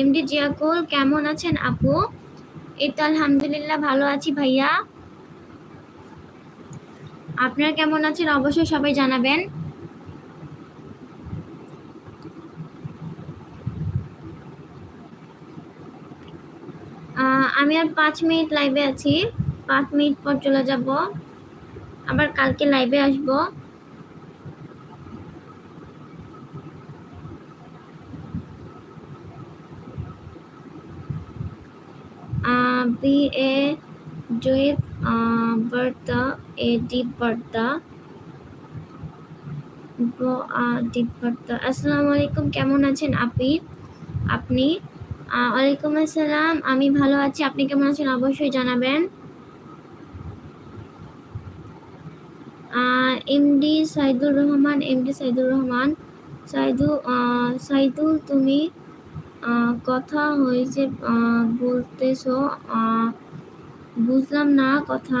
MD জিয়াকুল কেমন আছেন আপু? এই তো আলহামদুলিল্লাহ, ভালো আছি ভাইয়া। আপনারা কেমন আছেন? অবশ্যই সবাই জানাবেন। আমি আর পাঁচ মিনিট লাইভে আছি। পাঁচ মিনিট পর চলে যাব। আবার কালকে লাইভে আসব। এ জুইফ বার্তা এ ডিপ বার্তা ডিপ বার্তা আসসালামু আলাইকুম কেমন আছেন আপনি আপনি ওয়ালাইকুম আসসালাম আমি ভালো আছি আপনি কেমন আছেন অবশ্যই জানাবেন এমডি সাইদুর রহমান, এমডি সাইদুর রহমান। সাইদু সাইদুল, তুমি কথা হয়েছে বলতেছো বুঝলাম না কথা।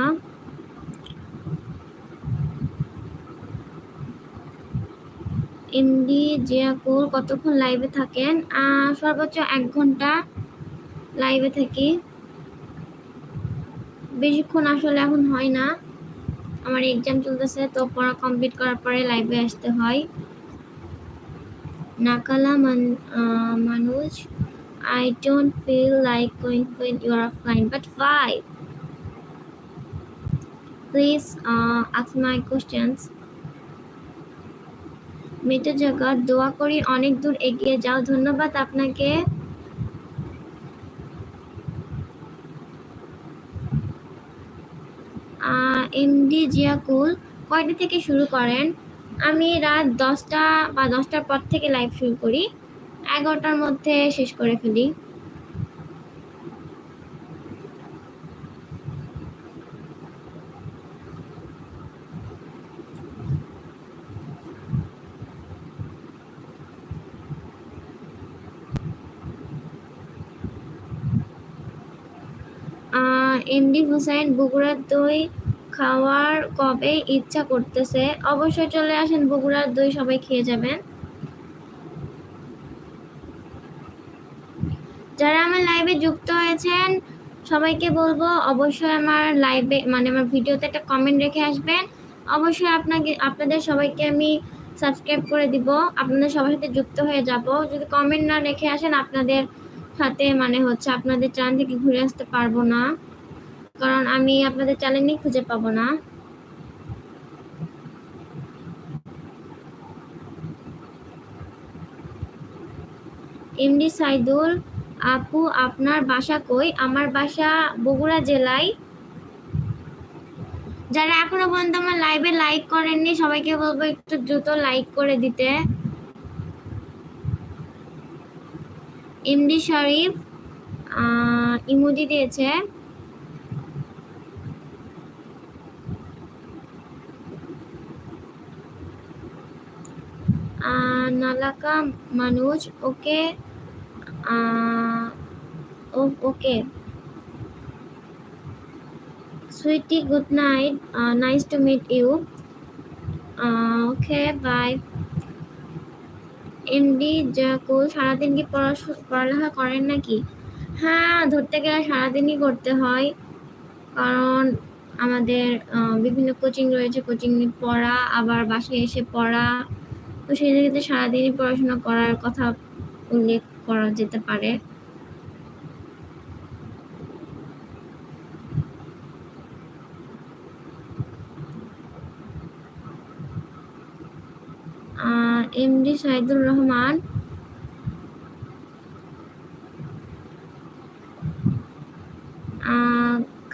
এমডি জিয়াকুল কতক্ষণ লাইভে থাকেন? সর্বোচ্চ এক ঘণ্টা লাইভে থাকি। বেশিক্ষণ আসলে এখন হয় না। আমার এক্সাম চলতেছে, তো পড়া কমপ্লিট করার পরে লাইভে আসতে হয়। নাকালা মান আহ, মানুষ I don't feel like going when you are fine, but why? Please uh, ask my questions. মেটে জগৎ দোয়া করি অনেক দূর এগিয়ে যাও ধন্যবাদ আপনাকে এমডি জিয়াকুল কয়টা থেকে শুরু করেন আমি রাত দশটা বা দশটার পর থেকে লাইভ শুরু করি। এগারোটার মধ্যে শেষ করে ফেলি। এমডি হুসাইন, বগুড়ার দই খাওয়ার কবে ইচ্ছা করতেছে? অবশ্যই চলে আসেন, বগুড়ার দই সবাই খেয়ে যাবেন। যারা আমার লাইভে যুক্ত হয়েছেন, সবাইকে বলব অবশ্যই আমার লাইভে মানে আমার ভিডিওতে একটা কমেন্ট রেখে আসবেন। অবশ্যই আপনাকে, আপনাদের সবাইকে আমি সাবস্ক্রাইব করে দিব। আপনাদের সবার সাথে যুক্ত হয়ে যাব। যদি কমেন্ট না রেখে আসেন, আপনাদের সাথে মানে হচ্ছে আপনাদের চ্যানেল থেকে ঘুরে আসতে পারব না। কারণ আমি আপনাদের চ্যানেলই খুঁজে পাবো না। এমডি সাইদুল, আপু, আপনার বাসা কই? আমার বাসা বগুড়া জেলায়। যারা এখনও পর্যন্ত আমার লাইভে লাইক করেননি, সবাইকে বলব একটু দ্রুত লাইক করে দিতে। এমডি শরীফ ইমোজি দিয়েছে। নালাকা মানুষ okay okay. Sweetie, good night nice to meet you. Okay, bye. MD Jakul, সারাদিন কি পড়ালেখা করেন নাকি? হ্যাঁ ধরতে গেলে সারাদিনই করতে হয়। কারণ আমাদের বিভিন্ন কোচিং রয়েছে কোচিং পড়া, আবার বাসায় এসে পড়া। তো সেই ক্ষেত্রে সারাদিনই পড়াশোনা করার কথা উল্লেখ করা যেতে পারে। এমডি সাইদুর রহমান।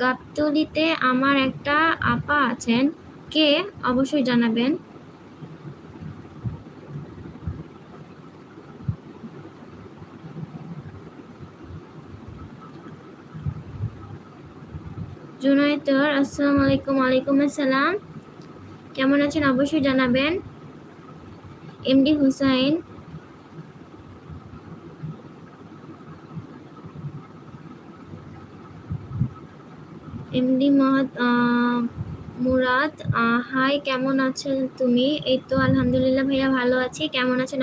গাবতলিতে আমার একটা আপা আছেন। কে? অবশ্যই জানাবেন। জুনাইতর আসসালামু আলাইকুম ওয়ালাইকুম আসসালাম। কেমন আছেন? অবশ্যই জানাবেন। MD Hussain. MD ah, Murad hi কেমন আছেন তুমি? এই তো আলহামদুলিল্লাহ ভাইয়া ভালো আছি। কেমন আছেন?